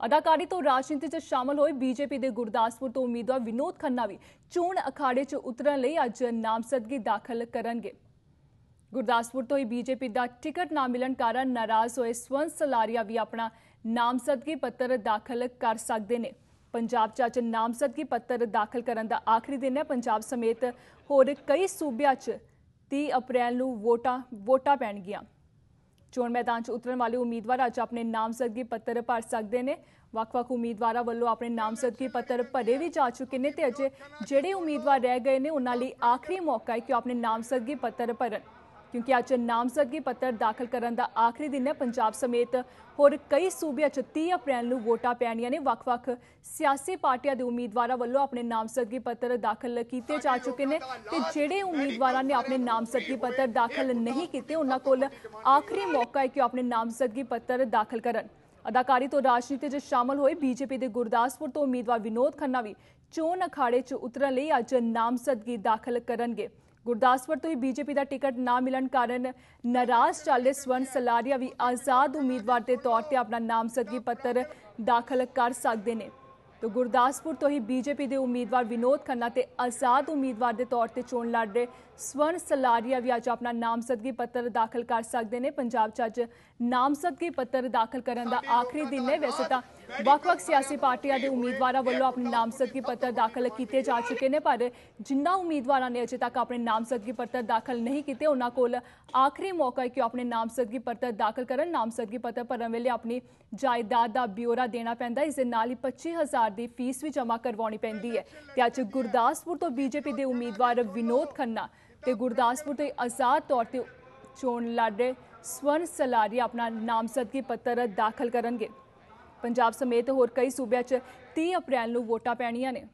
ਅਦਾਕਾਰੀ ਤੋਂ ਰਾਜਨੀਤੀ 'ਚ ਸ਼ਾਮਲ ਹੋਏ ਬੀਜੇਪੀ ਦੇ ਗੁਰਦਾਸਪੁਰ ਤੋਂ ਉਮੀਦਵਾਰ ਵਿਨੋਦ ਖੰਨਾ ਵੀ ਚੋਣ ਅਖਾੜੇ 'ਚ ਉਤਰਨ ਲਈ ਅੱਜ ਨਾਮਜ਼ਦਗੀ ਦਾਖਲ ਕਰਨਗੇ। ਗੁਰਦਾਸਪੁਰ ਤੋਂ ਹੀ ਬੀਜੇਪੀ ਦਾ ਟਿਕਟ ਨਾ ਮਿਲਣ ਕਾਰਨ ਨਾਰਾਜ਼ ਹੋਏ ਸਵੰਤ ਸਲਾਰੀਆ ਵੀ ਆਪਣਾ ਨਾਮਜ਼ਦਗੀ ਪੱਤਰ ਦਾਖਲ ਕਰ ਸਕਦੇ ਨੇ। ਪੰਜਾਬ 'ਚ ਅੱਜ ਨਾਮਜ਼ਦਗੀ ਪੱਤਰ ਦਾਖਲ ਕਰਨ ਦਾ ਆਖਰੀ ਦਿਨ ਹੈ। ਪੰਜਾਬ ਸਮੇਤ ਹੋਰ ਕਈ ਸੂਬਿਆਂ 'ਚ 30 ਅਪ੍ਰੈਲ ਨੂੰ ਵੋਟਾਂ ਵੋਟਾਂ ਪੈਣਗੀਆਂ। ਚੋਣ ਮੈਦਾਨ 'ਚ ਉਤਰਨ ਵਾਲੇ ਉਮੀਦਵਾਰ ਅੱਜ ਆਪਣੇ ਨਾਮਜ਼ਦਗੀ ਪੱਤਰ ਭਰ ਸਕਦੇ ਨੇ। ਵੱਖ-ਵੱਖ ਉਮੀਦਵਾਰਾਂ ਵੱਲੋਂ ਆਪਣੇ ਨਾਮਜ਼ਦਗੀ ਪੱਤਰ ਭਰੇ ਵੀ ਜਾ ਚੁੱਕੇ ਨੇ ਤੇ ਅਜੇ ਜਿਹੜੇ ਉਮੀਦਵਾਰ ਰਹਿ ਗਏ ਨੇ, ਉਹਨਾਂ ਲਈ ਆਖਰੀ ਮੌਕਾ ਹੈ ਕਿ ਉਹ ਆਪਣੇ ਨਾਮਜ਼ਦਗੀ ਪੱਤਰ ਭਰਨ। ਕਿਉਂਕਿ ਅੱਜ ਨਾਮਜ਼ਦਗੀ ਪੱਤਰ ਦਾਖਲ ਕਰਨ ਦਾ ਆਖਰੀ ਦਿਨ ਹੈ। ਪੰਜਾਬ ਸਮੇਤ ਹੋਰ ਕਈ ਸੂਬਿਆਂ 'ਚ 30 ਅਪ੍ਰੈਲ ਨੂੰ ਵੋਟਾਂ ਪੈਣੀਆਂ ਨੇ। ਵੱਖ-ਵੱਖ ਸਿਆਸੀ ਪਾਰਟੀਆਂ ਦੇ ਉਮੀਦਵਾਰਾਂ ਵੱਲੋਂ ਆਪਣੇ ਨਾਮਜ਼ਦਗੀ ਪੱਤਰ ਦਾਖਲ ਕੀਤੇ ਜਾ ਚੁੱਕੇ ਨੇ ਤੇ ਜਿਹੜੇ ਉਮੀਦਵਾਰਾਂ ਨੇ ਆਪਣੇ ਨਾਮਜ਼ਦਗੀ ਪੱਤਰ ਦਾਖਲ ਨਹੀਂ ਕੀਤੇ, ਉਹਨਾਂ ਕੋਲ ਆਖਰੀ ਮੌਕਾ ਹੈ ਕਿ ਉਹ ਆਪਣੇ ਨਾਮਜ਼ਦਗੀ ਪੱਤਰ ਦਾਖਲ ਕਰਨ। ਅਦਾਕਾਰੀ ਤੋਂ ਰਾਜਨੀਤੀ 'ਚ ਸ਼ਾਮਲ ਹੋਏ ਬੀਜੇਪੀ ਦੇ ਗੁਰਦਾਸਪੁਰ ਤੋਂ ਉਮੀਦਵਾਰ ਵਿਨੋਦ ਖੰਨਾ ਵੀ ਚੋਣ ਅਖਾੜੇ 'ਚ ਉਤਰਨ ਲਈ ਅੱਜ ਨਾਮਜ਼ਦਗੀ ਦਾਖਲ ਕਰਨਗੇ। ਗੁਰਦਾਸਪੁਰ ਤੋਂ ਹੀ ਬੀਜੇਪੀ ਦਾ ਟਿਕਟ ਨਾ ਮਿਲਣ ਕਾਰਨ ਨਾਰਾਜ਼ ਚੱਲੇ ਸਵਰਨ ਸਲਾਰੀਆ ਵੀ ਆਜ਼ਾਦ ਉਮੀਦਵਾਰ ਦੇ ਤੌਰ ਤੇ ਆਪਣਾ ਨਾਮਜ਼ਦਗੀ ਪੱਤਰ ਦਾਖਲ ਕਰ ਸਕਦੇ ਨੇ। ਤੋ ਗੁਰਦਾਸਪੁਰ ਤੋਂ ਹੀ ਬੀਜੇਪੀ ਦੇ ਉਮੀਦਵਾਰ ਵਿਨੋਦ ਖੰਨਾ ਤੇ ਆਜ਼ਾਦ ਉਮੀਦਵਾਰ ਦੇ ਤੌਰ ਤੇ ਚੋਣ ਲੜ ਰਹੇ ਸਵਰਨ ਸਲਾਰੀਆ ਵੀ ਅੱਜ ਆਪਣਾ ਨਾਮਜ਼ਦਗੀ ਪੱਤਰ ਦਾਖਲ ਕਰ ਸਕਦੇ ਨੇ। ਪੰਜਾਬ 'ਚ ਅੱਜ ਨਾਮਜ਼ਦਗੀ ਪੱਤਰ ਦਾਖਲ ਕਰਨ ਦਾ ਆਖਰੀ ਦਿਨ ਹੈ। ਵੈਸੇ ਤਾਂ ਵੱਖ-ਵੱਖ ਸਿਆਸੀ ਪਾਰਟੀਆਂ ਦੇ ਉਮੀਦਵਾਰਾਂ ਵੱਲੋਂ ਆਪਣੇ ਨਾਮਜ਼ਦਗੀ ਪੱਤਰ ਦਾਖਲ ਕੀਤੇ ਜਾ ਚੁੱਕੇ ਨੇ, ਪਰ ਜਿਨ੍ਹਾਂ ਉਮੀਦਵਾਰਾਂ ਨੇ ਅਜੇ ਤੱਕ ਆਪਣੇ ਨਾਮਜ਼ਦਗੀ ਪੱਤਰ ਦਾਖਲ ਨਹੀਂ ਕੀਤੇ, ਉਹਨਾਂ ਕੋਲ ਆਖਰੀ ਮੌਕਾ ਹੈ ਕਿ ਉਹ ਆਪਣੇ ਨਾਮਜ਼ਦਗੀ ਪੱਤਰ ਦਾਖਲ ਕਰਨ। ਨਾਮਜ਼ਦਗੀ ਪੱਤਰ ਭਰਨ ਵੇਲੇ ਆਪਣੀ ਜਾਇਦਾਦ ਦਾ ਬਿਊਰਾ ਦੇਣਾ ਪੈਂਦਾ ਇਸ ਦੇ ਨਾਲ ਹੀ 25000 ਦੀ ਫੀਸ ਵੀ ਜਮ੍ਹਾਂ ਕਰਵਾਉਣੀ ਪੈਂਦੀ ਹੈ। ਤੇ ਅੱਜ ਗੁਰਦਾਸਪੁਰ ਤੋਂ ਬੀਜੇਪੀ ਦੇ ਉਮੀਦਵਾਰ ਵਿਨੋਦ ਖੰਨਾ ਤੇ ਗੁਰਦਾਸਪੁਰ ਤੋਂ ਆਜ਼ਾਦ ਤੌਰ ਤੇ ਚੋਣ ਲੜ ਰਹੇ ਸਵਰਨ ਸਲਾਰੀ ਆਪਣਾ ਨਾਮਜ਼ਦਗੀ ਪੱਤਰ ਦਾਖਲ ਕਰਨਗੇ। ਪੰਜਾਬ ਸਮੇਤ ਹੋਰ ਕਈ ਸੂਬਿਆਂ 'ਚ 30 ਅਪ੍ਰੈਲ ਨੂੰ ਵੋਟਾਂ ਪੈਣੀਆਂ ਨੇ।